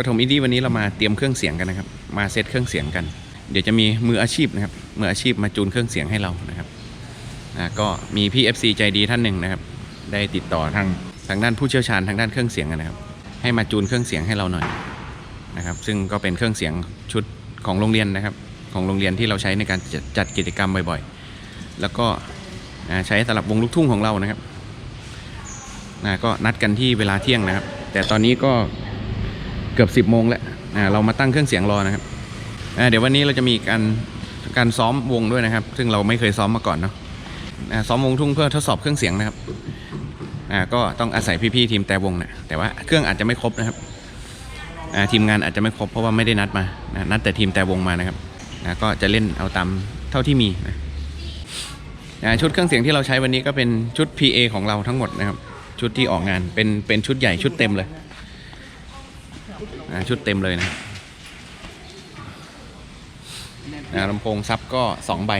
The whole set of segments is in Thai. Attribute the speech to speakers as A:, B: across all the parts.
A: ปฐมอินดี้วันนี้เรามาเตรียมเครื่องเสียงกันนะครับ มาเซตเครื่องเสียงกัน เดี๋ยวจะมีมืออาชีพนะครับ มืออาชีพมาจูนเครื่องเสียงให้เรานะครับก็มีพี่ FC ใจดีท่านหนึ่งนะครับ ได้ติดต่อทางทางด้านผู้เชี่ยวชาญทางด้านเครื่องเสียงนะครับ ให้มาจูนเครื่องเสียงให้เราหน่อยนะครับ ซึ่งก็เป็นเครื่องเสียงชุดของโรงเรียนนะครับ ของโรงเรียนที่เราใช้ในการจัดจัดกิจกรรมบ่อยๆ แล้วก็ใช้สำหรับวงลูกทุ่งของเรานะครับก็นัดกันที่เวลาเที่ยงนะครับ แต่ตอนนี้ก็ เกือบ 10บโมงแล้วอ่าเรามาตั้งเครื่องเสียงรอนะครับอ่าเดี๋ยววันนี้เราจะมีการการซ้อมวงด้วยนะครับ ซึ่งเราไม่เคยซ้อมมาก่อนเนาะอ่าซ้อมวงทุ่งเพื่อทดสอบเครื่องเสียงนะครับอ่าก็ต้องอาศัยพี่ๆทีมแต่วงนะแต่ว่าเครื่องอาจจะไม่ครบนะครับอ่าทีมงานอาจจะไม่ครบเพราะว่าไม่ได้นัดมานะนัดแต่ทีมแต่วงมานะครับนะก็จะเล่นเอาตามเท่าที่มีนะอ่าชุดเครื่องเสียงที่เราใช้วันนี้ก็เป็นชุด PA ของเราทั้งหมดนะครับ ชุดที่ออกงานเป็นเป็นชุดใหญ่ชุดเต็มเลย อ่าชุดเต็มเลยนะครับอ่าลำโพงซับก็สองใบ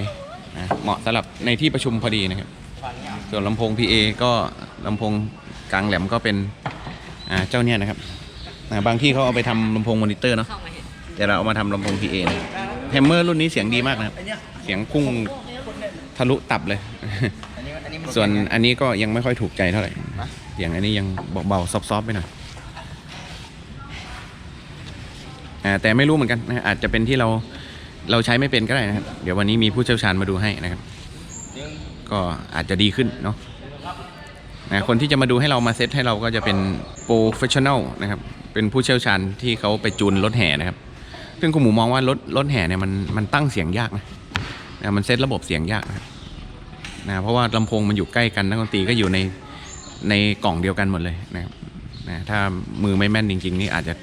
A: นะเหมาะสำหรับในที่ประชุมพอดีนะครับ ส่วนลำโพง PA ก็ลำโพงกลางแหลมก็เป็นอ่าเจ้าเนี่ยนะครับอ่าบางที่เขาเอาไปทำลำโพงมอนิเตอร์เนาะแต่เราเอามาทำลำโพง PA นะแฮมเมอร์รุ่นนี้เสียงดีมากนะครับ เสียงพุ่งทะลุตับเลย ส่วนอันนี้ก็ยังไม่ค่อยถูกใจเท่าไหร่เสียงอันนี้ยังเบาๆซอฟๆไปหน่อยอ่า แต่ไม่รู้เหมือนกันนะอาจจะเป็นที่เราเราใช้ไม่เป็นก็ได้นะครับ เดี๋ยววันนี้มีผู้เชี่ยวชาญมาดูให้นะครับ ก็อาจจะดีขึ้นเนาะนะคนที่จะมาดูให้เรามาเซตให้เราก็จะเป็นโปรเฟชชั่น a ลนะครับ เป็นผู้เชี่ยวชาญที่เขาไปจูนรถแห่นะครับ ซึ่งคุณหมูมองว่ารถรถแห่เนี่ยมันมันตั้งเสียงยากนะนะมันเซตระบบเสียงยากนะนะเพราะว่าลำโพงมันอยู่ใกล้กันนักดนตรีก็อยู่ในในกล่องเดียวกันหมดเลยนะครับนะถ้ามือไม่แม่นจริง ๆ นี่อาจจะ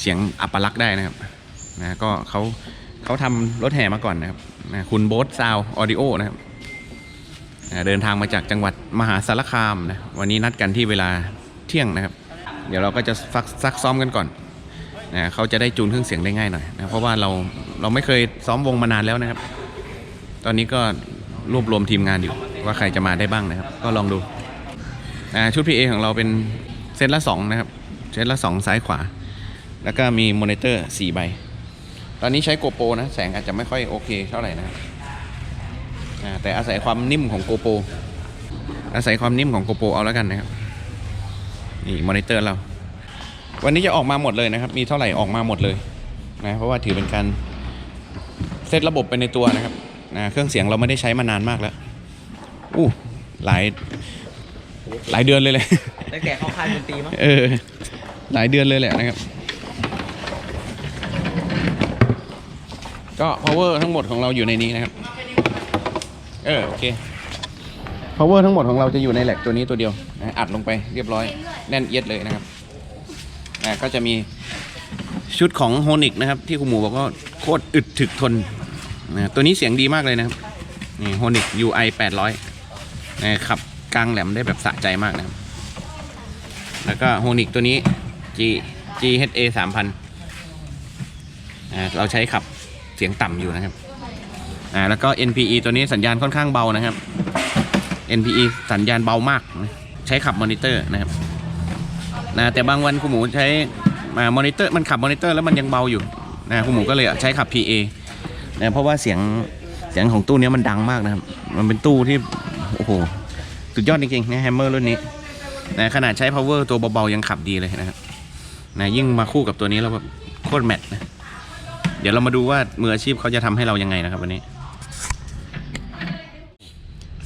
A: เสียงอัปลักษณ์ได้นะครับนะก็เขาเขาทำรถแห่มาก่อนนะครับนะคุณโบ๊ทซาวออดิโอนะครับนะเดินทางมาจากจังหวัดมหาสารคามนะวันนี้นัดกันที่เวลาเที่ยงนะครับ เดี๋ยวเราก็จะฟักซักซ้อมกันก่อนนะเขาจะได้จูนเครื่องเสียงได้ง่ายหน่อยนะเพราะว่าเราเราไม่เคยซ้อมวงมานานแล้วนะครับ ตอนนี้ก็รวบรวมทีมงานอยู่ว่าใครจะมาได้บ้างนะครับ ก็ลองดูอ่าชุด PA ของเราเป็นเซตละ2นะครับเซตละ2ซ้ายขวา แล้วก็มีมอนิเตอร์4ใบ ตอนนี้ใช้โกโปรนะ แสงอาจจะไม่ค่อยโอเคเท่าไหร่นะครับอ่าแต่อาศัยความนิ่มของโกโปรอาศัยความนิ่มของโกโปรเอาแล้วกันนะครับ นี่มอนิเตอร์เรา วันนี้จะออกมาหมดเลยนะครับ มีเท่าไหร่ออกมาหมดเลยนะเพราะว่าถือเป็นการเซตระบบไปในตัวนะครับนะเครื่องเสียงเราไม่ได้ใช้มานานมากแล้วอู้หลายหลายเดือนเลยเลย
B: ตั้งแต่เข้าค่ายดนตรีมั้ง
A: เออหลายเดือนเลยแหละนะครับ ก็ power ทั้งหมดของเราอยู่ในนี้นะครับ เออโอเค power ทั้งหมดของเราจะอยู่ในแหลกตัวนี้ตัวเดียวนะอัดลงไปเรียบร้อยแน่นเอียดเลยนะครับอ่าก็จะมีชุดของโฮนิกนะครับ ที่คุณหมูบอกว่าโคตรอึดถึกทนนะตัวนี้เสียงดีมากเลยนะครับนี่โฮนิก UI 800นะขับกลางแหลมได้แบบสะใจมากนะครับ แล้วก็โฮนิกตัวนี้ G GHA 3000อ่าเราใช้ขับ เสียงต่ำอยู่นะครับอ่าแล้วก็ NPE ตัวนี้สัญญาณค่อนข้างเบานะครับ NPE สัญญาณเบามาก ใช้ขับมอนิเตอร์นะครับนะแต่บางวันคุณหมูใช้มามอนิเตอร์มันขับมอนิเตอร์แล้วมันยังเบาอยู่นะคุณหมูก็เลยใช้ขับ PA นะเพราะว่าเสียงเสียงของตู้นี้มันดังมากนะครับ มันเป็นตู้ที่โอ้โหสุดยอดจริงๆนะแฮมเมอร์รุ่นนี้นะขนาดใช้ power ตัวเบาๆยังขับดีเลยนะครับนะยิ่งมาคู่กับตัวนี้แล้วแบบโคตรแมทนะ เดี๋ยวเรามาดูว่ามืออาชีพเขาจะทำให้เรายังไงนะครับวันนี้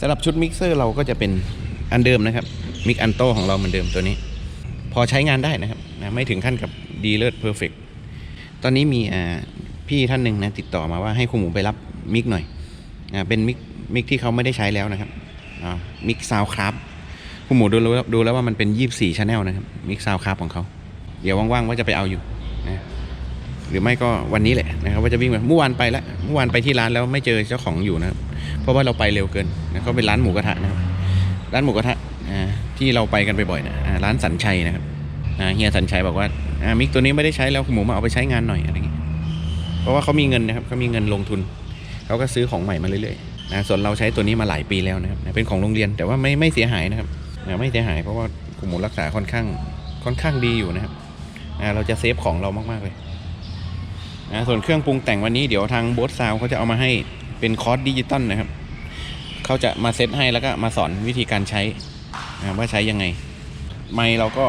A: สำหรับชุดมิกเซอร์เราก็จะเป็นอันเดิมนะครับมิกอันโตของเราเหมือนเดิมตัวนี้ พอใช้งานได้นะครับนะไม่ถึงขั้นกับดีเลิศเพอร์เฟกตอนนี้มีพี่ท่านหนึ่งนะติดต่อมาว่าให้คุณหมูไปรับมิกหน่อยอ่าเป็นมิกมิกที่เขาไม่ได้ใช้แล้วนะครับมิกซาวครับคุณหมูดูแล้วดูแล้วว่ามันเป็น 24ชาแนลนะครับมิกซาวคาร์ของเขา เดี๋ยวว่างๆว่าจะไปเอาอยู่ หรือไม่ก็วันนี้แหละนะครับว่าจะวิ่งไปเมื่อวานไปแล้วเมื่อวานไปที่ร้านแล้วไม่เจอเจ้าของอยู่นะครับเพราะว่าเราไปเร็วเกินนะเขาเป็นร้านหมูกระทะนะครับร้านหมูกระทะที่เราไปกันบ่อยๆนะร้านสัญชัยนะครับเฮียสัญชัยบอกว่ามิกตัวนี้ไม่ได้ใช้แล้วคุณหมูมาเอาไปใช้งานหน่อยอะไรอย่างงี้เพราะว่าเขามีเงินนะครับเขามีเงินลงทุนเขาก็ซื้อของใหม่มาเรื่อยๆนะส่วนเราใช้ตัวนี้มาหลายปีแล้วนะครับเป็นของโรงเรียนแต่ว่าไม่ไม่เสียหายนะครับไม่เสียหายเพราะว่าคุณหมูรักษาค่อนข้างค่อนข้างดีอยู่นะครับเราจะเซฟของเรามากๆเลย นะส่วนเครื่องปรุงแต่งวันนี้เดี๋ยวทางโบสซาวเขาจะเอามาให้เป็นคอร์สดิจิตอลนะครับเขาจะมาเซตให้แล้วก็มาสอนวิธีการใช้นะว่าใช้ยังไง ไมค์เราก็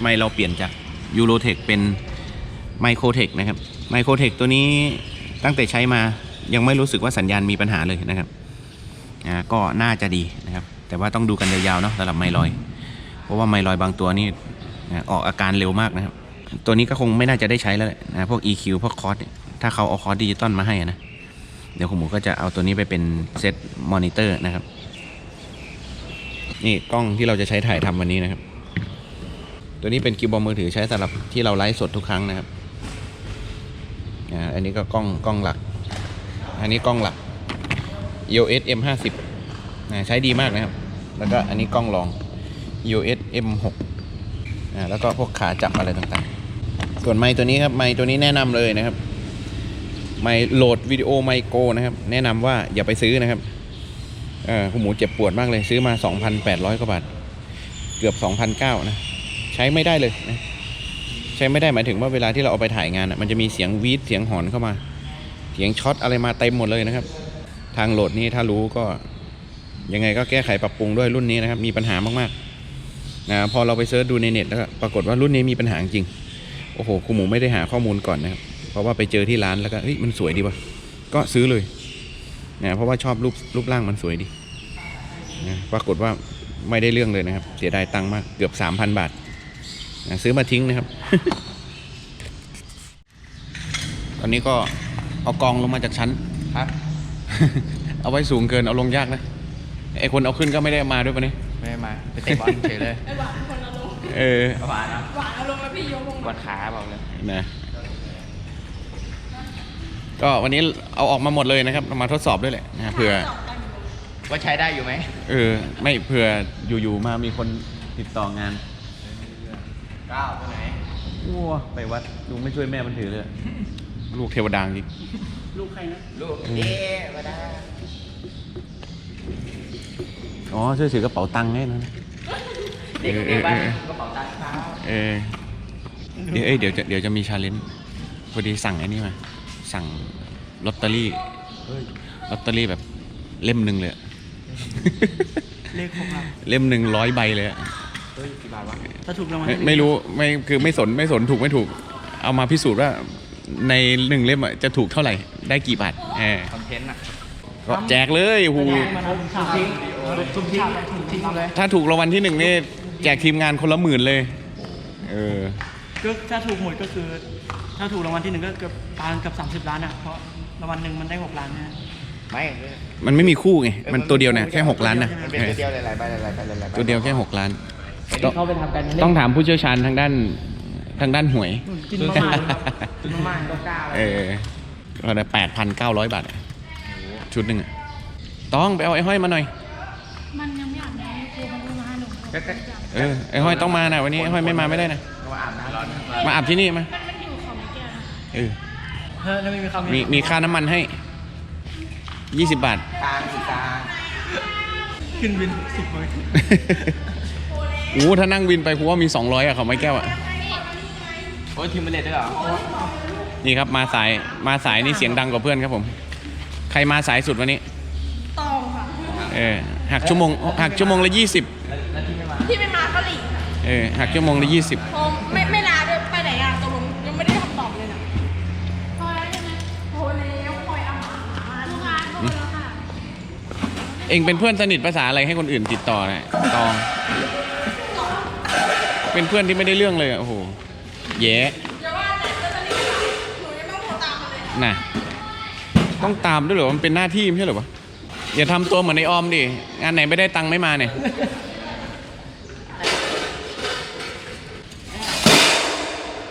A: ไมค์เราเปลี่ยนจากยูโรเทคเป็นไมโครเทคนะครับไมโครเทคตัวนี้ตั้งแต่ใช้มายังไม่รู้สึกว่าสัญญาณมีปัญหาเลยนะครับอ่าก็น่าจะดีนะครับ แต่ว่าต้องดูกันยาวๆเนาะสำหรับไมลอย เพราะว่าไมลอยบางตัวนี่ออกอาการเร็วมากนะครับ ตัวนี้ก็คงไม่น่าจะได้ใช้แล้วนะพวก EQ พวกคอร์สถ้าเขาเอาคอร์สดิจิตอลมาให้นะเดี๋ยวคุณหมูก็จะเอาตัวนี้ไปเป็นเซตมอนิเตอร์นะครับ นี่กล้องที่เราจะใช้ถ่ายทำวันนี้นะครับ ตัวนี้เป็นคีย์บอร์ดมือถือใช้สำหรับที่เราไลฟ์สดทุกครั้งนะครับอันนี้ก็กล้องกล้องหลัก อันนี้กล้องหลัก EOS M50 ใช้ดีมากนะครับ แล้วก็อันนี้กล้องรอง EOS M6 แล้วก็พวกขาจับอะไรต่างๆ ส่วนไมค์ตัวนี้ครับไมค์ตัวนี้แนะนำเลยนะครับไมค์โหลดวิดีโอไมโกนะครับ แนะนำว่าอย่าไปซื้อนะครับเออคุณหมูเจ็บปวดมากเลยซื้อมา 2,800กว่าบาท เกือบ 2,900นะใช้ไม่ได้เลยนะใช้ไม่ได้หมายถึงว่าเวลาที่เราเอาไปถ่ายงานอะมันจะมีเสียงวีดเสียงหอนเข้ามา เสียงช็อตอะไรมาเต็มหมดเลยนะครับ ทางโหลดนี่ถ้ารู้ก็ยังไงก็แก้ไขปรับปรุงด้วยรุ่นนี้นะครับ มีปัญหามากๆนะพอเราไปเซิร์ชดูในเน็ตแล้วก็ปรากฏว่ารุ่นนี้มีปัญหาจริง โอ้โหคุณหมูไม่ได้หาข้อมูลก่อนนะครับ เพราะว่าไปเจอที่ร้านแล้วก็เฮ้ยมันสวยดีว่ะก็ซื้อเลยนะเพราะว่าชอบรูปรูปร่างมันสวยดีนะปรากฏว่าไม่ได้เรื่องเลยนะครับ เสียดายตังค์มากเกือบ 3,000 บาทนะซื้อมาทิ้งนะครับ ตอนนี้ก็เอากองลงมาจากชั้น
B: ครับ
A: เอาไว้สูงเกินเอาลงยากนะไอคนเอาขึ้นก็ไม่ได้มาด้วยปะเนี่ย
B: ไม่ได้มาไปเตะบอลเฉยเลย
A: เออ
B: หวานนะ
C: หวานอารมณ์แล้วพี่ยกลง
B: ปวดขาบอกเลย
A: นะก็วันนี้เอาออกมาหมดเลยนะครับเอามาทดสอบด้วยแหละนะเผื่อ
B: ว่าใช้ได้อยู่ไหม
A: เออไม่เผื่ออยู่ๆมามีคนติดต่องาน
B: ก้าวตัวไหน
A: วัวไปวัดลุงไม่ช่วยแม่มันถือเลย ลูกเทวดาจริง
B: ลูกเอ๊ะมาได้
A: อ๋อช่วยถือกระเป๋าตังค์ให้นะ
B: เด็ก
A: เออ
B: เด็กบ้าน
A: เออ
B: กระเป๋าตังค์เท้า
A: เออเดี๋ยวเอ้ยเดี๋ยวจะเดี๋ยวจะมีชาเลนจ์พอดีสั่งไอ้นี่มา สั่งลอตเตอรี่ลอตเตอรี่แบบเล่มหนึ่งเลยอะ
D: เลขของเรา
A: เล่มหนึ่งร้อยใบเลยอะ
B: เฮ้ยกี่บาทวะ
D: ถ้าถูกรางวัล
A: ไม่
D: ที่หนึ่ง
A: ไม่รู้ไม่คือไม่สนไม่สนถูกไม่ถูก เอามาพิสูจน์ว่าในหนึ่งเล่มอะจะถูกเท่าไหร่ ได้กี่บาทเออ
B: คอนเทนต์อะ
A: ก็แจกเลยโอ้โห
D: มาทำฉากทิ้งทุบทิ้งทุบทิ้งเลย
A: ถ้าถูกรางวัลที่หนึ่งนี่แจกทีมงานคนละหมื่นเลย เออ
D: ก็ถ้าถูกหมดก็คือ ถ้าถูกรางวัลที่หนึ่งก็เกือบปานเกือบสามสิบล้านอะเพราะรางวัลหนึ่งมันได้หกล้านนะ
B: ไม่
A: มันไม่มีคู่ไง มันตัวเดียวนะแค่หกล้านนะ
B: มันเป็นตัวเดียวหลายๆใบหลายๆใบหลายๆใบ
A: ตัวเดียวแค่หกล้าน
B: ที่เขาไปทำกัน
A: ต้องถามผู้เชี่ยวชาญทางด้านทางด้านหวย
D: กินประมาณ
B: กินมากก็กล้า
A: เออก็ได้แปดพันเก้าร้อยบาทอะชุดหนึ่งอะต้องไปเอาไอ้ห้อยมาหน่อย
C: มันยังไม่อาบน้ำครูมันเพิ่งมาหนู
B: ก็ก็
A: เออไอ้ห้อยต้องมานะวันนี้ไอ้ห้อยไม่มาไม่ได้นะ
B: มาอาบน้ำร้อน
A: มาอาบที่นี่มา
C: มันมันอยู่เขาไม่แก้วนะ
A: เออ
D: เฮ้ยแล้วไม่มีคำ
A: มีมีค่าน้ำมันให้ยี่สิบบาท
B: กลางสิกลาง
D: ขึ้นวินสิบเลย
A: โอ้ถ้านั่งวินไปกูว่ามี 200อะเขาไม่แก้วอะ
B: โอ้ยทีมเบลเลตด้วยเหรอ
A: นี่ครับมาสายมาสายนี่เสียงดังกว่าเพื่อนครับผม ใครมาสายสุดวันนี้
C: ตองค่ะ
A: เออ หักชั่วโมงหักชั่วโมงละยี่สิบ
B: แล้วที่ไม่มา
C: ที่ไม่มาเกาหลีค่ะ
A: เออหักชั่วโมงละยี่สิบ
C: โอมไม่ไม่ลาด้วยไปไหนอะตกลงยังไม่ได้คำตอบเลยนะพอแล้วใช่ไหมโทรแล้วคอยเอามาลูกค้าโทรแล้วค่ะ
A: เองเป็นเพื่อนสนิทภาษาอะไรให้คนอื่นติดต่อนะตอง เป็นเพื่อนที่ไม่ได้เรื่องเลยอะโอ้โหแย่
C: อย่าว่าแต่เพื่อนสนิทค่ะหนูยังต้องโทรตามมันเลยค่ะ
A: น่ะต้องตามด้วยเหรอมันเป็นหน้าที่ไม่ใช่เหรอวะ อย่าทำตัวเหมือนในออมดิ งานไหนไม่ได้ตังค์ไม่มาเนี่ย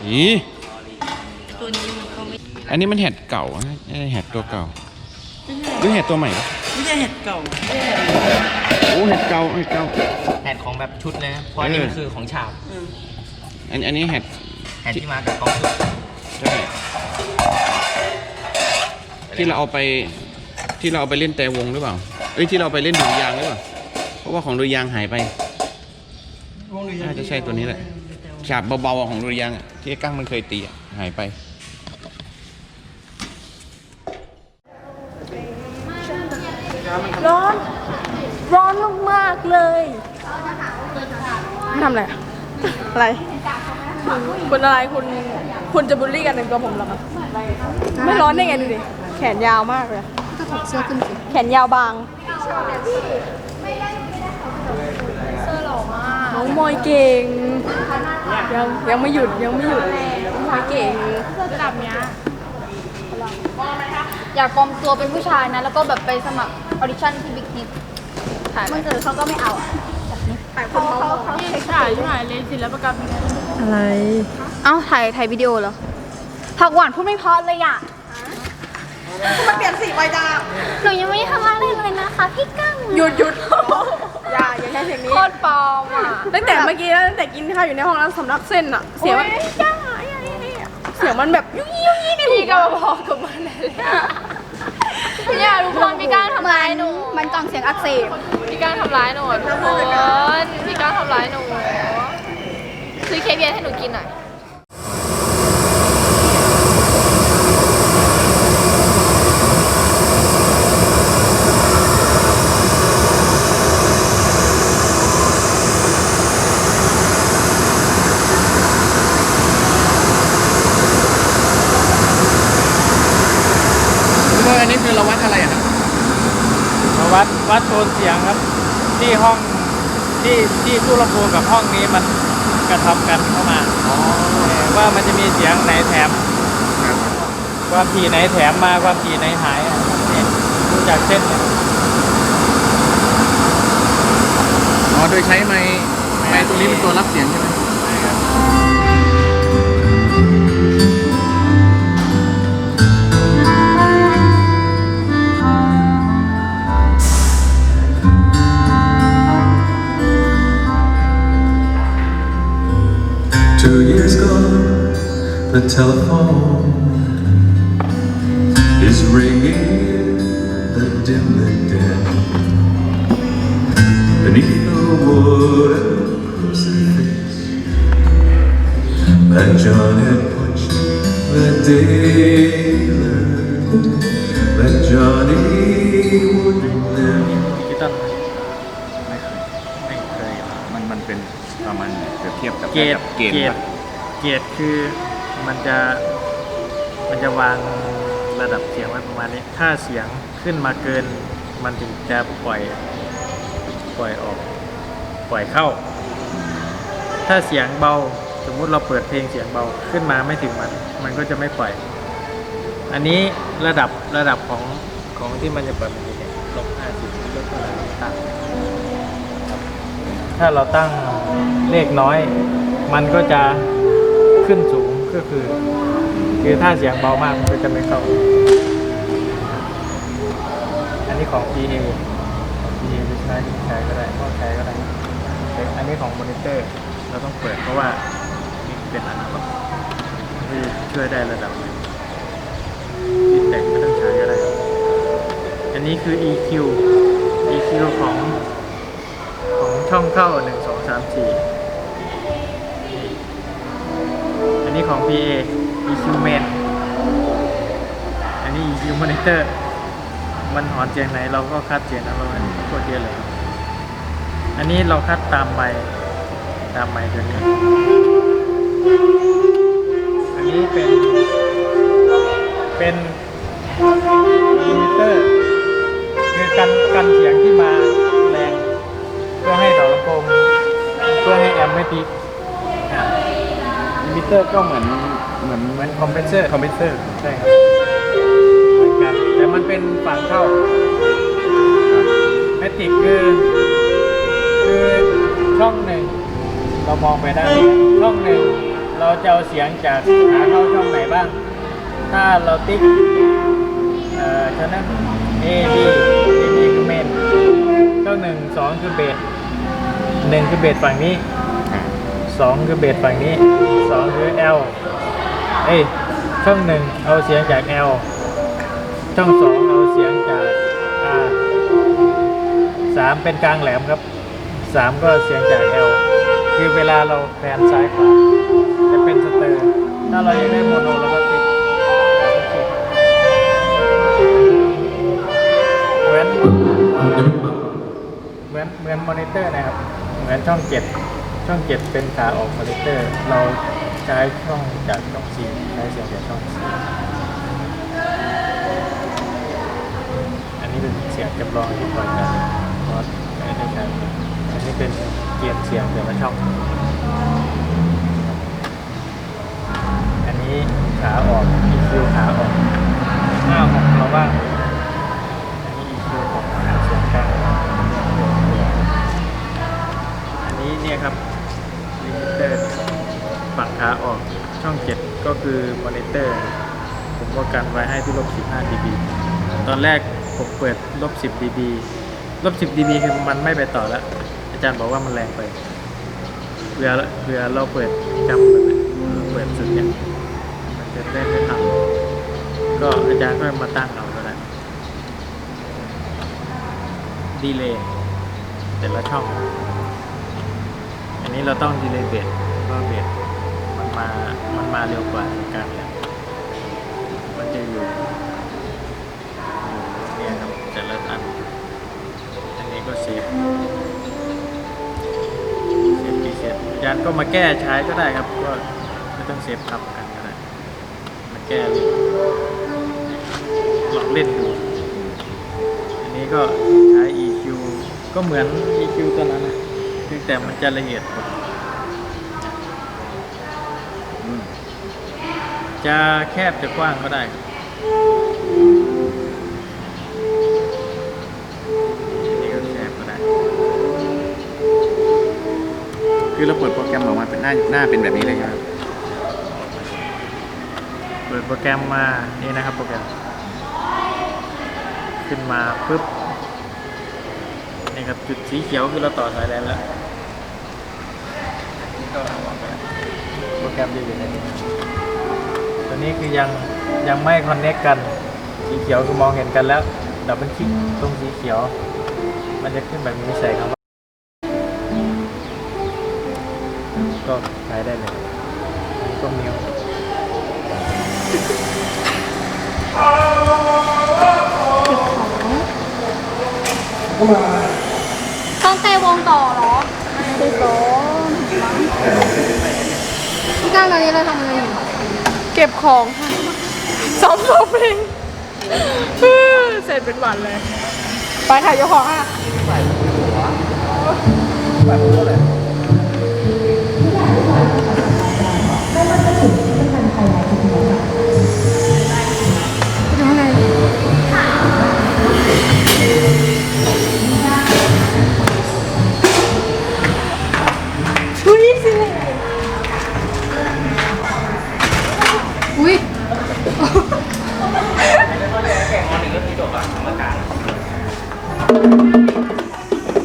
A: อี
C: ตัวนี้มันเขาไม่
A: อันนี้มันแฮดเก่านะไอ้แฮดตัวเก่า หรือแฮดตัวใหม่วะ
D: ไม่ใช่เห็ดเก่า
A: โอ้แฮดเก่าแฮดเก่า
B: แผ่นของแบบชุดเลยนะเพราะอันนี้มันคือของฉาบ
A: อันอันนี้แฮด
B: แผ่นที่มากับกองชุด
A: ใช่ที่เราเอาไป ที่เราเอาไปเล่นแต่วงหรือเปล่าเอ้ยที่เราไปเล่นดุริยางค์หรือเปล่า เพราะว่าของดุริยางค์หายไป
D: วงหรือยัง
A: น่าจะใช่ตัวนี้แหละ ฉาบเบาๆของดุริยางค์อะที่ไอ้กั้งมันเคยตีอะหายไป
C: ร้อน ร้อนมากๆเลยไม่ทำอะไรอะอะไร คุณอะไรคุณคุณจะบูลลี่กันในตัวผมเหรอครับไม่ร้อนได้ไงดูดิ แขนยาวมากเลย
E: ก็ถกเสื้อขึ้นสิ
C: แขนยาวบางน้องมอยเก่ง ยังยังไม่หยุดยังไม่หยุดน้องมอยเก่งระดับเนี้ย
E: อยากปลอมตัวเป็นผู้ชายนะ แล้วก็แบบไปสมัครออดิชั่นที่บิ๊กฮิตมันเจอเขาก็ไม่เอาอะ
C: เขาเขาเขาถ่ายถ่ายเลยศิลปกรรมอะไร
E: เอ้าถ่ายถ่ายวิดีโอเหรอผักหวานพูดไม่เพอเลยอะ
C: มาเปลี่ยนสีไปจ้า
E: หนูยังไม่ได้ทำอะไรเลยนะคะพี่กั้ง
C: หยุดหยุดอย่าอย่าใช้เสียงนี้
E: โคตรปลอมอะ
C: ตั้งแต่เมื่อกี้แล้วตั้งแต่กินข้าวอยู่ในห้องแล้วสำลักเส้นอะเสียงมันเสียงมันแบบยุยยุยในหู
E: พี่ก็พอกับมันเลยเนี่ยทุกคนพี่ก้างทำร้ายหนูมันกล่องเสียงอักเสบ
F: พี่ก้างทำร้ายหนูทุกคนพี่ก้างทำร้ายหนูซื้อเคเบียให้หนูกินหน่อย
A: เมื่ออันนี้คือเราวัดอะไรอะครับ
D: มา วัดวัดโทนเสียงครับ ที่ห้องที่ที่ตู้ลำโพงกับห้องนี้มันกระทำกันเข้ามาเอ่อว่ามันจะมีเสียงไหนแถม ความถี่ไหนแถมมาความถี่ไหนหายอะเนี่ยดูจากเส้นเนี่ย
A: อ๋อโดยใช้ไม้ไม้ตัวนี้เป็นตัวรับเสียงใช่ไหม
G: the telephone is ringing in the dimly dead. Beneath the wooden crucifix that John had punched the day he learned that Johnny would live.
D: ดิจิตอล
A: ไม่เคย
D: ไม่เคยครับ
A: มันมันเป็นประมาณเปรียบเทียบกับ
D: เกรด
A: เกณฑ์
D: เกรด
A: ปะ
D: เกรดคือ มันจะมันจะวางระดับเสียงไว้ประมาณนี้ ถ้าเสียงขึ้นมาเกิน มันถึงจะปล่อยปล่อยออก ปล่อยเข้า ถ้าเสียงเบาสมมุติเราเปิดเพลงเสียงเบาขึ้นมาไม่ถึงมัน มันก็จะไม่ปล่อย อันนี้ระดับระดับของของที่มันจะเปิดมันจะลบห้าสิบลบอะไรต่างถ้าเราตั้งเลขน้อย มันก็จะขึ้นสูง ก็คือคือถ้าเสียงเบามากมันก็จะไม่เข้า อันนี้ของ PA PA จะใช้ใช้ก็ได้ก็ใช้ก็ได้อันนี้ของมอนิเตอร์เราต้องเปิดเพราะว่านี่เป็นอนาล็อกที่ช่วยได้ระดับหนึ่งที่แต่งไม่ต้องใช้ก็ได้ อันนี้คือ EQ EQ ของของช่องเข้า 1 2 3 4 นนี้ของ PA EQ main อันนี้ EQ monitor มันหอนเสียงไหนเราก็คัดเสียงนั้นเราโคตรเยอะเลย อันนี้เราคัดตามไมตามไมตัวนี้ อันนี้เป็น เป็นมิเตอร์ คือกันกันเสียงที่มาแรง เพื่อให้ต่อลำโพงเพื่อให้แอมไม่ตีอะ
A: ลิมิ เตอร์ก็เหมือนเหมือน
D: เหมือนคอมเพรสเซอร์
A: คอมเพรสเซอร์
D: ใช่ครับเหมือนกันแต่มันเป็นฝั่งเข้าแมติกคือคือช่องหนึ่งเรามองไปด้านนี้ช่องหนึ่งเราจะเอาเสียงจากหาเข้าช่องไหนบ้าง ถ้าเราติ๊กเอ่อฉะนั้น A B A B คือเมนช่องหนึ่งสองคือเบสหนึ่งคือเบสฝั่งนี้ สองคือเบสฝั่งนี้สองคือ L เอ้ยช่องหนึ่งเอาเสียงจาก L ช่องสองเอาเสียงจาก R สามเป็นกลางแหลมครับสามก็เสียงจาก L คือเวลาเราแพนซ้ายขวาจะเป็นสเตอร์ ถ้าเราอยากได้โมโนเราก็ติดเหมือนเหมือนเหมือนมอนิเตอร์นะครับ เหมือนช่องเจ็ด ช่องเจ็ดเป็นขาออกมอนิเตอร์ เราใช้ช่องจากช่องสี่ใช้เสียงจากช่องสี่อันนี้เป็นเสียงจำลองที่ปล่อยกันคอร์สไม่ได้ใช้อันนี้เป็นเกียร์เสียงแต่ละช่อง อันนี้ขาออก EQ ขาออกหน้าของเราบ้า ผมก็กันไว้ให้ที่ลบ15 dB ตอนแรกผมเปิดลบ10 dB ลบ10 dB คือมันไม่ไปต่อแล้ว อาจารย์บอกว่ามันแรงไปเผื่อเผื่อเราเปิดจำแบบนี้เปิดสุดเนี่ยมันจะได้ไม่ต่ำก็อาจารย์ก็มาตั้งเอาก็ได้ดีเลย์แต่ละช่อง อันนี้เราต้องดีเลย์เบสเพราะเบสมันมา มันมาเร็วกว่าการเรีย เนี่ยครับแต่ละอัน อันนี้ก็เซฟเซฟดีเซฟอาจารย์ก็มาแก้ใช้ก็ได้ครับ ก็ไม่ต้องเซฟทับกันก็ได้ มาแก้ลองเล่นดูอันนี้ก็ใช้ EQ ก็เหมือน EQ ตัวนั้นนะเพียงแต่มันจะละเอียดกว่าจะแคบจะกว้างก็ได้ครับ คื
A: อเราเปิดโปรแกรมออกมาเป็นหน้าหน้าเป็นแบบนี้เลยครับ
D: เปิดโปรแกรมมา นี่นะครับโปรแกรม ขึ้นมาปุ๊บ นี่ครับจุดสีเขียวคือเราต่อสายแลนแล้วก็ออกไปโปรแกรมจะอยู่ในนี้ตัวนี้คือยังยังไม่คอนเน็กกัน สีเขียวคือมองเห็นกันแล้วดับเบิลคลิกตรงสีเขียว มันจะขึ้นแบบนี้ใส่คำ ก็ใช้ได้เลยอันนี้ก็มิว
E: ต้องเตะวงต่อเหรอเตะสองพี่ก้าวตอนนี้เราทำอะไรอยู่
C: เก็บของค่ะซ้อมซ้อมเพลงเสร็จเป็นหวันเลย ไปถ่ายยกของค่ะ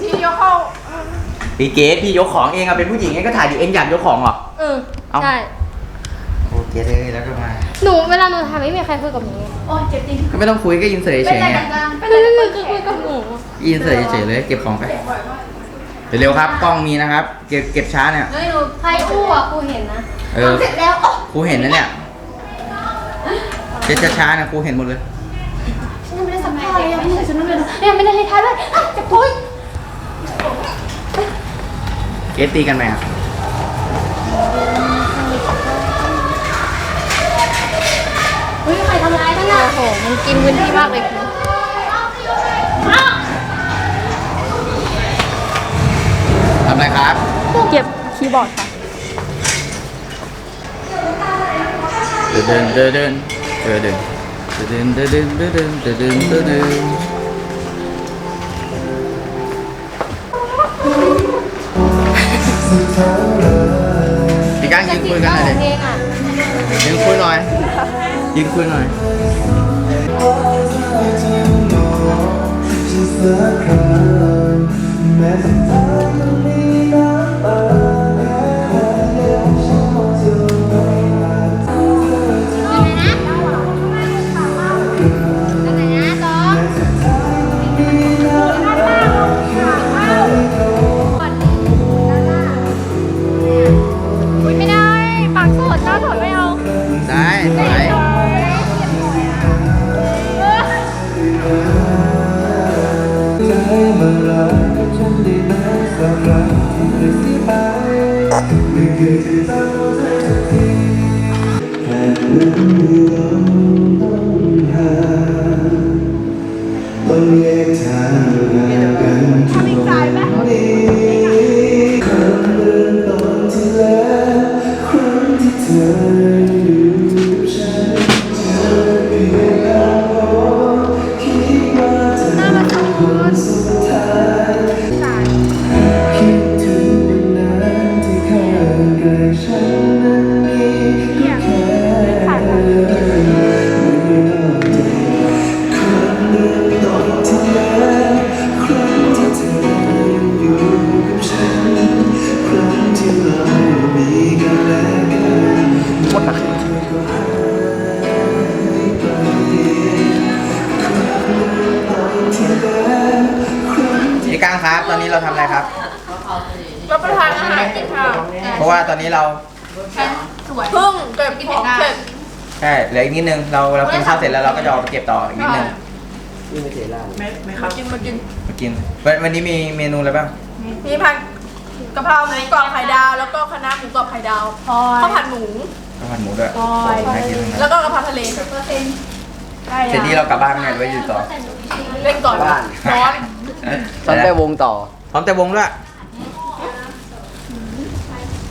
C: พี่ยกเข้า
B: พี่เกดพี่ยกของเองอะเป็นผู้หญิงเองก็ถ่ายดิเองอยากยกของเหรอ
E: เออ
B: เอ้า
E: ใช่
B: โอเคเลยแล้วก็มา
E: หนูเวลาหนูทำไม่มีใครคุยกับหนูโอ้เจ็บจริง
B: ก็ไม่ต้องคุยก็ยินเสยเฉยๆไง
E: เป็นอะไรคุยคุยกับหนู
B: ยินเสยเฉยๆเลยเก็บของไปเร็วๆครับกล้องมีนะครับ เก็บเก็บช้าเนี่ย
E: เฮ้ยหนูใครอู้อะครูเห็นนะ
B: เออ
E: ทำเสร็จแล้ว
B: ครูเห็นนะเนี่ยเก็บช้าๆนะครูเห็นหมดเลย
E: ฉัน ยังไม่ได้สัมภาษณ์เลยยังไม่ได้ฉันไม่ได้ยังไม่ได้เลยท้ายด้วยจะปุ้ย
B: เกสตีกันไหมครับ
E: เฮ้ยใครทำร้ายกันอะโอ้โหมันกินพื้นที่มากเลยครู
B: ทำอะไรครับ
C: เก็บคีย์บอร์ดค่ะ
B: เดินเดินเดินเดินเดิน เดินเดินเดินเดินเดินเดินเดินเดินเดิ
E: ไม่
G: เนิดนึง เราเรา
C: กินข้าว
B: เส
C: ร็จ
B: แล้วเราก็จะออกไปเก็บต่ออีกนิดนึง
C: กินมากิน
B: มากินวันวันนี้มีเมนูอะไรบ้าง
C: มีผัดกะเพราหมูกรอบไข่ดาว แล้วก็คะน้าหมูกรอบไข่ดาวข้าวผัดหมู
B: ข้าวผัดหมูด้วยน่ากินทั้ง
C: แล้
B: นั้
C: วนก็กะเพราทะเล
B: เสร็จที่เรากลับบ้านไงหรือว่าอยู่ต่อ
C: เล่นก่อนร้อน
B: ตอนแต่วงต่อ พร้อมแต่วงด้วย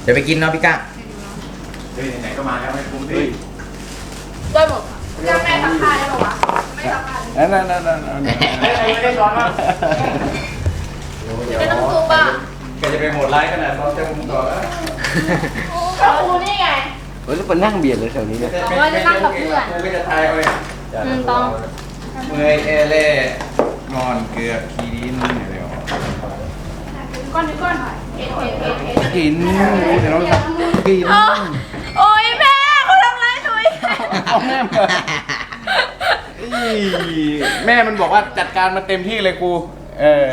B: เดี๋ยวไปกินเนาะพี่ก้าง
A: ไหนๆก็มาแล้วไม่คุ้มดิ
C: ได้หมดยังแม่ทักทายได้หรอวะไม่ทักทาย
B: นั่นนั่นนั่นนั่น
D: ไม่ได้ร้อนมาก
C: ไม่ต้องซูมอะ
A: ก็จะไปโหดร้ายขนาดเราจะมุมก่อนแล้ว
C: ก็คูนี่ไง
B: เฮ้ยมันนั่งเบียดเลยแถวนี้เนี่ย
F: ว่าจะนั่งกับเพื่อน
A: กูก็จะทายเอาเลย
F: อืมต้อง
A: เมื่อยเอเล่นอนเกลือคีดินเดี๋ยว
C: ก้อนนี้ก้อนเอ็ดเอ็ดเอ็ดเอ็ด
A: กินเดี๋ยวเรากิน เอาแม่มาแม่มันบอกว่าจัดการมาเต็มที่เลยกู เออ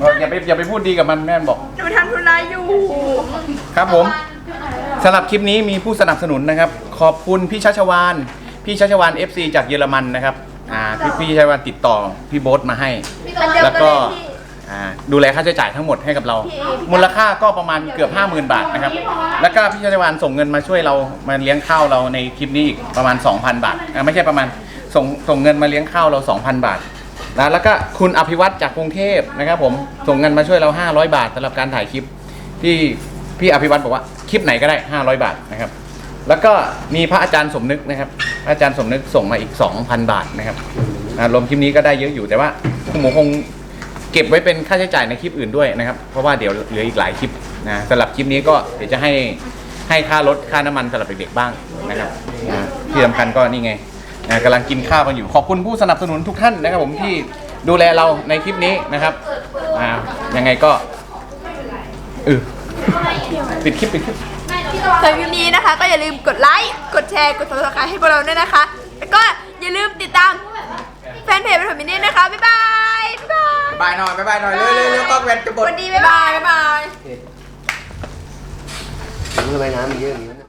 A: บอกอย่าไปอย่าไปพูดดีกับมันแม่มันบอก
C: หนูทำธุระอยู่
A: ครับผมสำหรับคลิปนี้มีผู้สนับสนุนนะครับ ขอบคุณพี่ชัชวานพี่ชัชวาน FC จากเยอรมันนะครับ อ่าพี่พี่ชัชวานติดต่อพี่โบ๊ทมาให้ แล้วก็อ่า ดูแลค่าใช้จ่ายทั้งหมดให้กับเรา มูลค่าก็ประมาณเกือบ 50,000 บาทนะครับ แล้วก็พี่ชัชวานส่งเงินมาช่วยเรามาเลี้ยงข้าวเราในคลิปนี้อีกประมาณ 2,000 บาทอ่าไม่ใช่ประมาณส่งส่งเงินมาเลี้ยงข้าวเรา 2,000 บาทนะแล้วก็คุณอภิวัตจากกรุงเทพนะครับผมส่งเงินมาช่วยเรา 500 บาทสำหรับการถ่ายคลิปที่พี่อภิวัตบอกว่าคลิปไหนก็ได้ 500 บาทนะครับ แล้วก็มีพระอาจารย์สมนึกนะครับพระอาจารย์สมนึกส่งมาอีก 2,000 บาทนะครับอ่ารวมคลิปนี้ก็ได้เยอะอยู่แต่ว่าคุณหมูคง เก็บไว้เป็นค่าใช้จ่ายในคลิปอื่นด้วยนะครับ เพราะว่าเดี๋ยวเหลืออีกหลายคลิปนะสำหรับคลิปนี้ก็เดี๋ยวจะให้ให้ค่ารถค่าน้ำมันสำหรับเด็กๆบ้างนะครับนะที่สำคัญก็นี่ไงนะกำลังกินข้าวกันอยู่ขอบคุณผู้สนับสนุนทุกท่านนะครับผมที่ดูแลเราในคลิปนี้นะครับอ่ายังไงก็เออปิดคลิปปิดคลิป
C: สำหรับคลิปนี้นะคะ ก็อย่าลืมกดไลค์ กดแชร์ กด subscribe ให้พวกเราด้วยนะคะ แล้วก็อย่าลืมติดตาม แฟนเพจเป็นถมินี่นะคะ บ๊ายบาย บ๊ายบาย
B: บายหน่อยบายบายหน่อยเร็วเร็วเร็วกล้องแวนจะบ
C: ส
B: ด
C: วัสดีบ๊ายบาย บ๊ายบาย
B: มือใบน้ำมีเยอะอย่างนี้